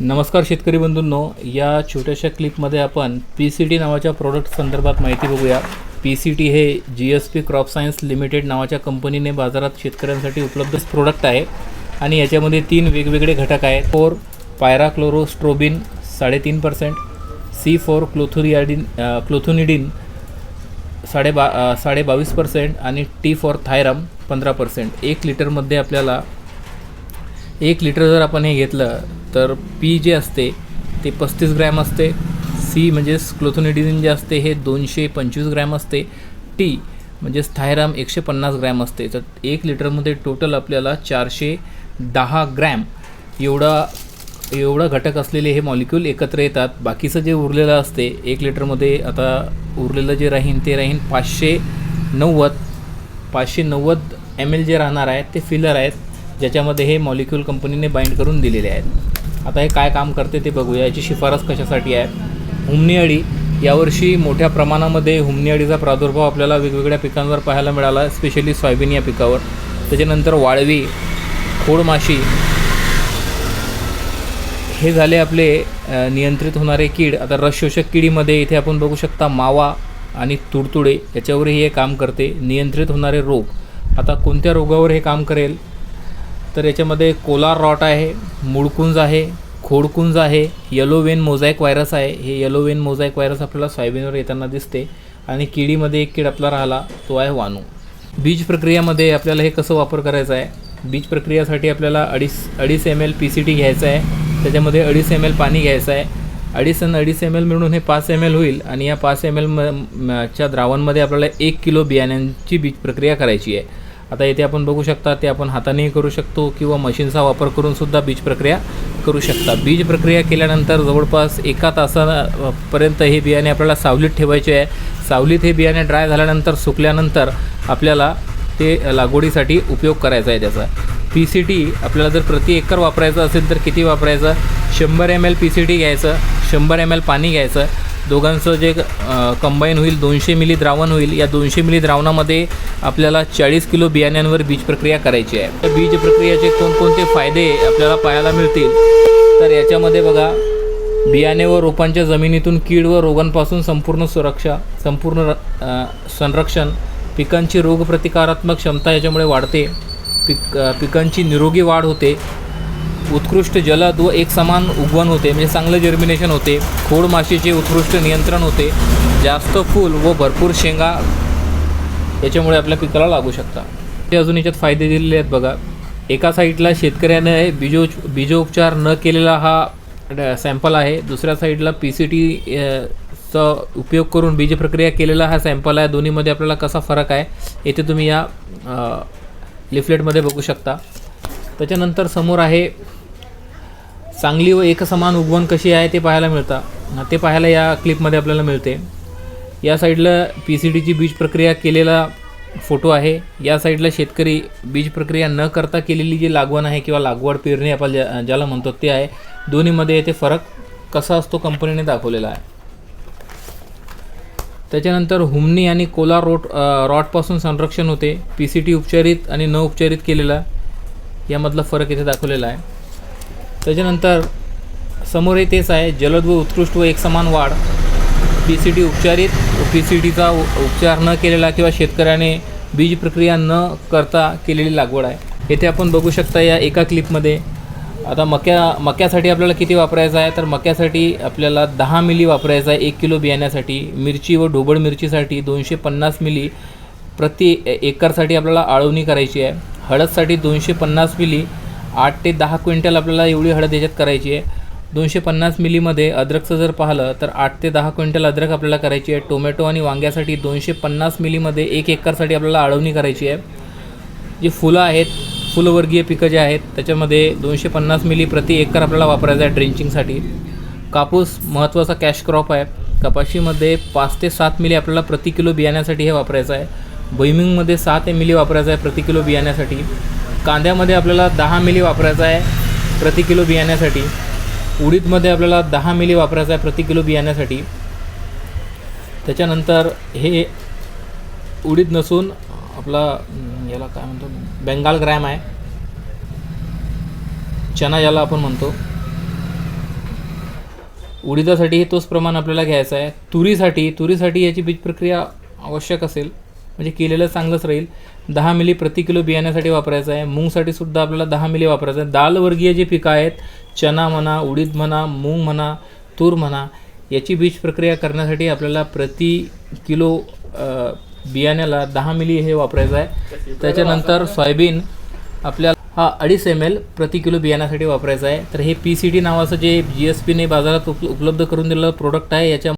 नमस्कार शेतकरी बंधूंनो या छोट्याशा क्लिपमध्ये आपण पी सी टी नावाच्या प्रोडक्ट संदर्भात माहिती बघूया. पी सी टी हे G S P crop science limited नावाच्या कंपनीने बाजारात शेतकऱ्यांसाठी उपलब्ध प्रोडक्ट आहे. आणि याच्यामध्ये तीन वेगवेगळे घटक आहेत. फोर पायराक्लोरोस्ट्रोबिन साडेतीन पर्सेंट सी फोर क्लोथुरियाडिन क्लोथुनिडिन साडे बा साडे बावीस पर्सेंट आणि टी फॉर थायरम पंधरा पर्सेंट एक लिटरमध्ये आपल्याला एक लिटर जर आपण हे घेतलं तर पी जे असते ते पस्तीस ग्रॅम असते. सी म्हणजेच क्लोथोनिडिन जे असते हे दोनशे पंचवीस ग्रॅम असते. टी म्हणजेच थायराम एकशे पन्नास ग्रॅम असते. तर एक लिटरमध्ये टोटल आपल्याला चारशे दहा ग्रॅम एवढा एवढं घटक असलेले हे मॉलिक्यूल एकत्र येतात. बाकीचं जे उरलेलं असते एक लिटरमध्ये आता उरलेलं जे राहीन ते राहीन पाचशे नव्वद पाचशे नव्वद एम एल जे राहणार आहेत ते फिलर आहेत ज्याच्यामध्ये हे मॉलिक्यूल कंपनीने बाइंड करून दिलेले आहेत. आता हे काय काम करते ते बघूया. याची शिफारस कशासाठी आहे? हुमणी अळी. यावर्षी मोठ्या प्रमाणामध्ये हुमणी अळीचा प्रादुर्भाव आपल्याला वेगवेगळ्या पिकांवर पाहायला मिळाला स्पेशली सोयाबीन या पिकावर. त्याच्यानंतर वाळवी खोडमाशी हे झाले आपले नियंत्रित होणारे कीड. आता रसशोषक किडीमध्ये इथे आपण बघू शकता मावा आणि तुडतुडे. याच्यावरही हे काम करते. नियंत्रित होणारे रोग. आता कोणत्या रोगावर हे काम करेल? तर याच्यामध्ये कोलार रॉट आहे मुळकुंज आहे खोडकुंज आहे येलो वेन मोझॅक व्हायरस आहे. हे येलो वेन मोझॅक व्हायरस आपल्याला सोयाबीनवर येताना दिसते. आणि किडीमध्ये एक कीड आपला राहिला तो आहे वानू. बीज प्रक्रियामध्ये आपल्याला हे कसं वापर करायचं आहे? बीज प्रक्रियासाठी आपल्याला अडीच अडीच M L P C T घ्यायचं आहे. त्याच्यामध्ये अडीच एम एल पाणी घ्यायचं आहे. अडीच आणि अडीच एम एल मिळून हे पाच एम एल होईल आणि या पाच एम एल म च्या द्रावणमध्ये आपल्याला एक किलो बियाण्यांची बीज प्रक्रिया करायची आहे. आता येथे आपण बघू शकता ते आपण हातानेही करू शकतो किंवा मशीनचा वापर करूनसुद्धा बीज प्रक्रिया करू शकता. बीज प्रक्रिया केल्यानंतर जवळपास एका तासापर्यंत हे बियाणे आपल्याला सावलीत ठेवायचे आहे. सावलीत हे बियाणे ड्राय झाल्यानंतर सुकल्यानंतर आपल्याला ते लागवडीसाठी उपयोग करायचा आहे त्याचा. पी सी टी आपल्याला जर प्रति एकर वापरायचं असेल तर किती वापरायचं? शंभर M L P C T घ्यायचं शंभर एम एल पाणी घ्यायचं दोघांचं जे कंबाईन होईल दोनशे मिली द्रावण होईल या दोनशे मिली द्रावणामध्ये आपल्याला चाळीस किलो बियाण्यांवर बीज प्रक्रिया करायची आहे. तर बीज प्रक्रियेचे कोणकोणते फायदे आपल्याला पाहायला मिळतील? तर याच्यामध्ये बघा बियाणे व रोपांच्या जमिनीतून कीड व रोगांपासून संपूर्ण सुरक्षा संपूर्ण संरक्षण पिकांची रोगप्रतिकारात्मक क्षमता याच्यामुळे वाढते पिक पिकांची निरोगी वाढ होते उत्कृष्ट जलद व एक समान उगवण होते म्हणजे चांगलं जर्मिनेशन होते खोड माशीचे उत्कृष्ट नियंत्रण होते जास्त फूल व भरपूर शेंगा याच्यामुळे आपल्या पिकाला लागू शकतात. ते अजून याच्यात फायदे दिलेले आहेत बघा. एका साईडला शेतकऱ्याने बीजो बीजोपचार न केलेला हा सॅम्पल आहे. दुसऱ्या साईडला पी सी टी चा उपयोग करून बीज प्रक्रिया केलेला हा सॅम्पल आहे. दोन्हीमध्ये आपल्याला कसा फरक आहे येथे तुम्ही या लिफलेटमध्ये बघू शकता. त्याच्यानंतर समोर आहे चांगली व एकसमान उगवण कशी आहे ते पाहायला मिळतं. ते पाहायला या क्लिपमध्ये आपल्याला मिळते. या साईडला पी सी टीची बीज प्रक्रिया केलेला फोटो आहे. या साईडला शेतकरी बीज प्रक्रिया न करता केलेली जी लागवण आहे किंवा लागवड पेरणी आपण ज्या ज्याला म्हणतो ते आहे दोन्हीमध्ये येथे फरक कसा असतो कंपनीने दाखवलेला आहे. त्याच्यानंतर हुमणी आणि कोला रोट रॉटपासून संरक्षण होते. पी सी टी उपचारित आणि न उपचारित केलेला यामधला फरक इथे दाखवलेला आहे. त्याच्यानंतर समोरही तेच आहे जलद व उत्कृष्ट व एकसमान वाढ. पी सी टी उपचारित पी सी टीचा उपचार न केलेला किंवा शेतकऱ्याने बीज प्रक्रिया न करता केलेली लागवड आहे. येथे आपण बघू शकता या एका क्लिपमध्ये. आता मक्या मक्यासाठी आपल्याला किती वापरायचं आहे? तर मक्यासाठी आपल्याला दहा मिली वापरायचं आहे एक किलो बियाण्यासाठी. मिरची व ढोबळ मिरचीसाठी दोनशे पन्नास मिली प्रति ए- एकरसाठी आपल्याला आळवणी करायची आहे. हळदसाठी दोनशे पन्नास मिली आठ ते दहा क्विंटल आपल्याला एवढी हळद याच्यात करायची आहे. दोनशे पन्नास मिलीमध्ये अद्रकचं जर पाहिलं तर आठ ते दहा क्विंटल अद्रक आपल्याला करायची आहे. टोमॅटो आणि वांग्यासाठी दोनशे पन्नास मिलीमध्ये एक एकरसाठी आपल्याला आळवणी करायची आहे. जी फुलं आहेत फुलवर्गीय पिकं जे आहेत त्याच्यामध्ये दोनशे पन्नास मिली प्रति एकर आपल्याला वापरायचं आहे ड्रेंचिंगसाठी. कापूस महत्त्वाचा कॅश क्रॉप आहे. कपाशीमध्ये पाच ते सात मिली आपल्याला प्रति किलो बियाण्यासाठी हे वापरायचं आहे. भुईमिंगमध्ये सहा ते मिली वापरायचं आहे प्रति किलो बियाण्यासाठी. कांद्यामध्ये आपल्याला दहा मिली वापरायचं आहे प्रति किलो बियाण्यासाठी. उडीदमध्ये आपल्याला दहा मिली वापरायचं आहे प्रति किलो बियाण्यासाठी. त्याच्यानंतर हे उडीद नसून आपला याला काय म्हणतो बेंगाल ग्रॅम आहे. चना याला आपण म्हणतो. उडीदासाठी तोच प्रमाण आपल्याला घ्यायचा आहे. तुरीसाठी तुरीसाठी याची बीज प्रक्रिया आवश्यक असेल. म्हणजे केलेलं चांगलंच राहील. दहा मिली प्रति किलो बियाण्यासाठी वापरायचं आहे. मूंगसाठी सुद्धा आपल्याला दहा मिली वापरायचं आहे. दालवर्गीय जे पिकं आहेत चना म्हणा उडीद म्हणा मूग म्हणा तूर म्हणा याची बीज प्रक्रिया करण्यासाठी आपल्याला प्रति किलो बियाण्याला दहा मिली हे वापरायचं आहे. त्याच्यानंतर सोयाबीन आपल्याला हा अडीच एम एल प्रति किलो बियाण्यासाठी वापरायचा आहे. तर हे पी सी टी नावाचं जे जी एस पीने बाजारात उप उपलब्ध करून दिलेलं प्रोडक्ट आहे याच्या